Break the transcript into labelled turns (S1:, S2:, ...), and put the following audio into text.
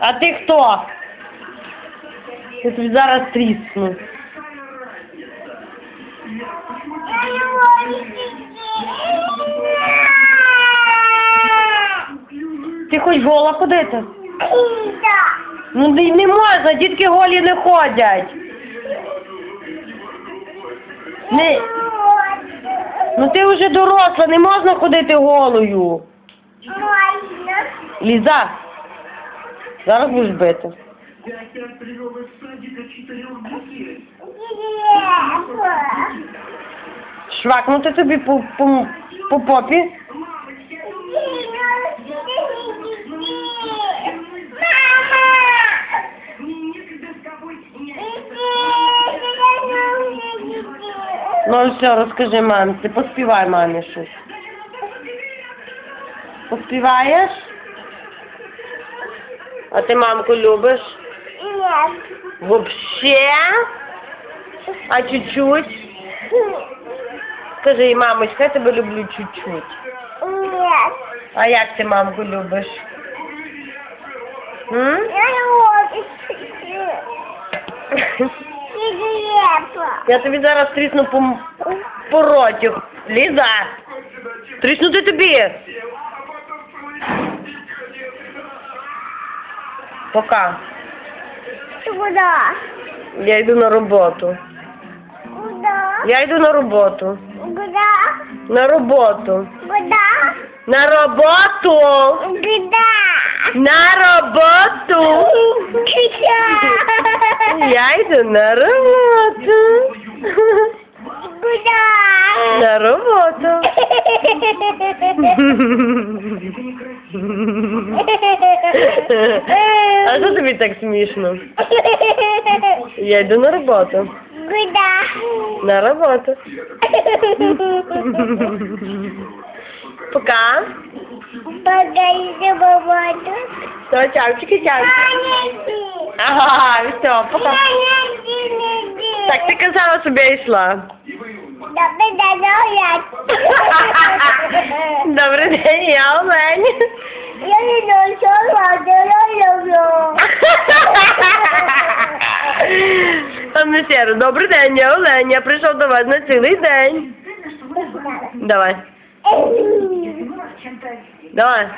S1: А ти хто? Я тобі зараз трісну. Ти хоч гола ходити? Ну не можна, дітки голі не ходять. Не, ну ти вже доросла, не можна ходити голою. Ліза, зараз будеш бити. Швакнути тобі по, по, по попі. Ну все, розкажи мамі, ти поспівай мамі щось. Поспіваєш? А ти мамку любиш? Вообще? А чуть-чуть? Скажи, їй, мамочка, я тебе люблю чуть-чуть. А як ти мамку любиш? М? Я тобі зараз трісну по, по роті. Ліза! Тріснути тобі! Пока.
S2: Куда?
S1: Я йду на роботу.
S2: Куда?
S1: Я йду на роботу.
S2: Куда?
S1: На роботу.
S2: Куда?
S1: На роботу!
S2: Куда?
S1: На роботу! Я йду на роботу.
S2: Куда?
S1: На роботу. Що тобі так смішно? Я йду на роботу.
S2: Куда?
S1: На роботу. Пока.
S2: Погоди, бабату.
S1: Все, чавчики, чавчики. Ага, все, пока. Так, ти казала, щоб я йшла.
S2: Добре, добре.
S1: Добрий день, я Олень.
S2: Я не знаю, я люблю.
S1: Пане Сєро, добрий день, я Олень. Я прийшов до вас на цілий день. Давай, давай.